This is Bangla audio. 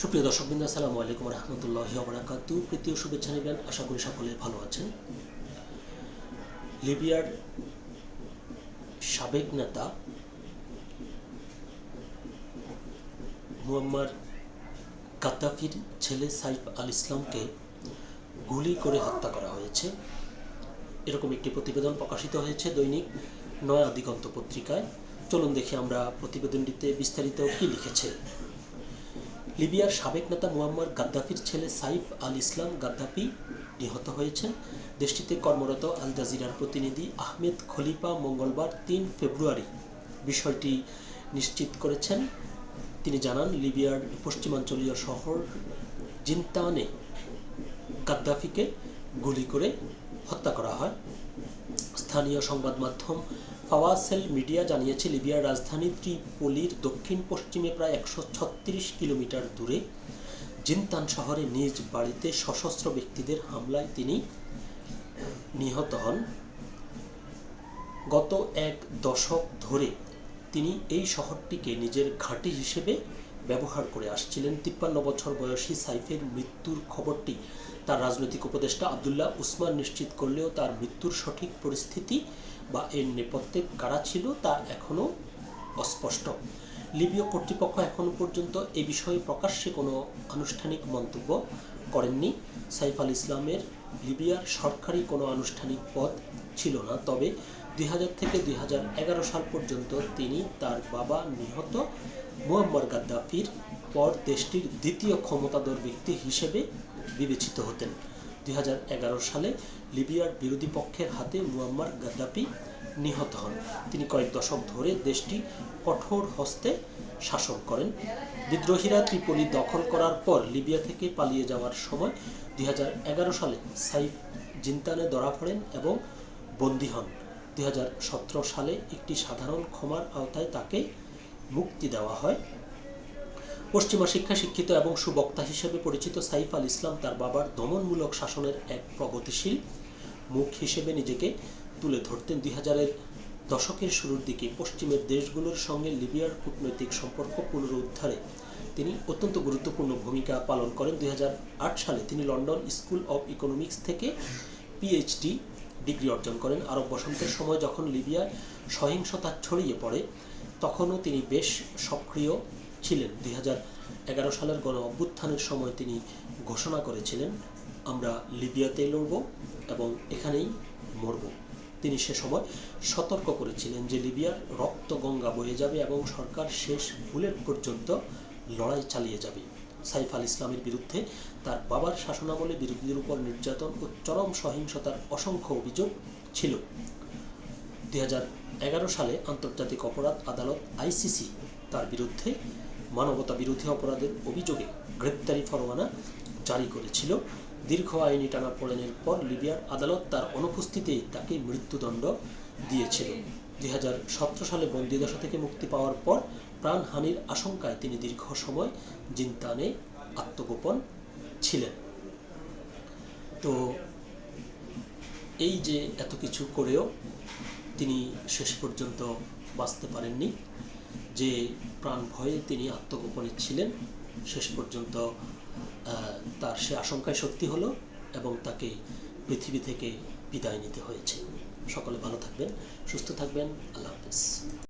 সুপ্রিয় দর্শকবৃন্দ আসসালামু আলাইকুম রহমতুল্লাহ বরাকাতু। প্রীতীয় শুভেচ্ছা নেবেন, আশা করি সকলে ভালো আছেন। লিবিয়ার সাবেক নেতা মুয়াম্মার গাদ্দাফির ছেলে সাইফ আল ইসলামকে গুলি করে হত্যা করা হয়েছে। এরকম একটি প্রতিবেদন প্রকাশিত হয়েছে দৈনিক নয়া দিগন্ত পত্রিকায়। চলুন দেখি আমরা প্রতিবেদনটিতে বিস্তারিত কি লিখেছে। লিবিয়ার সাবেক নেতা মুয়াম্মার গাদ্দাফির ছেলে সাইফ আল ইসলাম গাদ্দাফি নিহত হয়েছেন। দেশটিতে কর্মরত আল জাজিরার প্রতিনিধি আহমেদ খলিফা মঙ্গলবার তিন ফেব্রুয়ারি বিষয়টি নিশ্চিত করেছেন। তিনি জানান, লিবিয়ার পশ্চিমাঞ্চলীয় শহর জিন্তানে গাদ্দাফিকে গুলি করে হত্যা করা হয়। স্থানীয় সংবাদ মাধ্যম ফাওয়াসেল মিডিয়া জানিয়েছে, লিবিয়ার রাজধানী ত্রিপোলির দক্ষিণ পশ্চিমে প্রায় একশো ছত্রিশ কিলোমিটার দূরে জিনতান শহরে নিজ বাড়িতে সশস্ত্র ব্যক্তিদের হামলায় তিনি নিহত হন। গত এক দশক ধরে তিনি এই শহরটিকে নিজের ঘাঁটি হিসেবে ব্যবহার করে আসছিলেন। তিপ্পান্ন বছর বয়সী সাইফের মৃত্যুর খবরটি তার রাজনৈতিক উপদেষ্টা আবদুল্লাহ উসমান নিশ্চিত করলেও তার মৃত্যুর সঠিক পরিস্থিতি বা এর নেপথ্যে কারা ছিল তা এখনও অস্পষ্ট। লিবীয় কর্তৃপক্ষ এখনও পর্যন্ত এ বিষয়ে প্রকাশ্যে কোনো আনুষ্ঠানিক মন্তব্য করেননি। সাইফ আল ইসলামের লিবিয়ার সরকারি কোনো আনুষ্ঠানিক পদ ছিল না, তবে দুই হাজার থেকে দুই হাজার এগারো সাল পর্যন্ত তিনি তার বাবা নিহত মুয়াম্মার গাদ্দাফির পর দেশটির দ্বিতীয় ক্ষমতাধর ব্যক্তি হিসেবে বিবেচিত হতেন। দুই সালে লিবিয়ার বিরোধী পক্ষের হাতে মুয়াম্মার গাদ্দাফি নিহত হন। তিনি কয়েক দশক ধরে দেশটি কঠোর হস্তে শাসন করেন। বিদ্রোহীরা ত্রিপলি দখল করার পর লিবিয়া থেকে পালিয়ে যাওয়ার সময় দুই হাজার এগারো সালে সাইফ জিন্তানে ধরা পড়েন এবং বন্দী হন। দুই হাজার সতেরো সালে একটি সাধারণ ক্ষমার আওতায় তাকে মুক্তি দেওয়া হয়। পশ্চিমা শিক্ষা শিক্ষিত এবং সুবক্তা হিসেবে পরিচিত সাইফ আল ইসলাম তার বাবার দমনমূলক শাসনের এক প্রগতিশীল মুখ হিসেবে নিজেকে তুলে ধরতেন। দুই হাজারের দশকের শুরুর দিকে পশ্চিমের দেশগুলোর সঙ্গে লিবিয়ার কূটনৈতিক সম্পর্ক পুনরুদ্ধারে তিনি অত্যন্ত গুরুত্বপূর্ণ ভূমিকা পালন করেন। দুই হাজার আট সালে তিনি লন্ডন স্কুল অব ইকোনমিক্স থেকে পিএইচডি ডিগ্রি অর্জন করেন। আরব বসন্তের সময় যখন লিবিয়ায় সহিংসতা ছড়িয়ে পড়ে তখনও তিনি বেশ সক্রিয় ছিলেন। দুই এগারো সালের গণ অভ্যুত্থানের সময় তিনি ঘোষণা করেছিলেন, আমরা লিবিয়াতেই লড়ব এবং এখানেই মরব। তিনি সে সময় সতর্ক করেছিলেন যে লিবিয়ার রক্ত গঙ্গা বয়ে যাবে এবং সরকার শেষ বুলেট পর্যন্ত লড়াই চালিয়ে যাবে। সাইফ আল ইসলামের বিরুদ্ধে তার বাবার শাসনামলে বিরোধীদের উপর নির্যাতন ও চরম সহিংসতার অসংখ্য অভিযোগ ছিল। দুই হাজার এগারো সালে আন্তর্জাতিক অপরাধ আদালত আইসিসি তার বিরুদ্ধে মানবতা বিরোধী অপরাধের অভিযোগে গ্রেপ্তারি পরোয়ানা জারি করেছিল। দীর্ঘ আইনি টানা টানাপোড়েনের পর লিবিয়ার আদালত তার অনুপস্থিতিতে তাকে মৃত্যুদণ্ড দিয়েছিল। দুই হাজার সতেরো সালে বন্দিদশা থেকে মুক্তি পাওয়ার পর প্রাণহানির আশঙ্কায় তিনি দীর্ঘ সময় জিন্তানে আত্মগোপন ছিলেন। তো এই যে এত কিছু করেও তিনি শেষ পর্যন্ত বাঁচতে পারেননি। যে প্রাণ ভয়ে তিনি আত্মগোপনে ছিলেন, শেষ পর্যন্ত তার সে আশঙ্কায় সত্যি হলো এবং তাকে পৃথিবী থেকে বিদায় নিতে হয়েছে। সকলে ভালো থাকবেন, সুস্থ থাকবেন, আল্লাহ হাফেজ।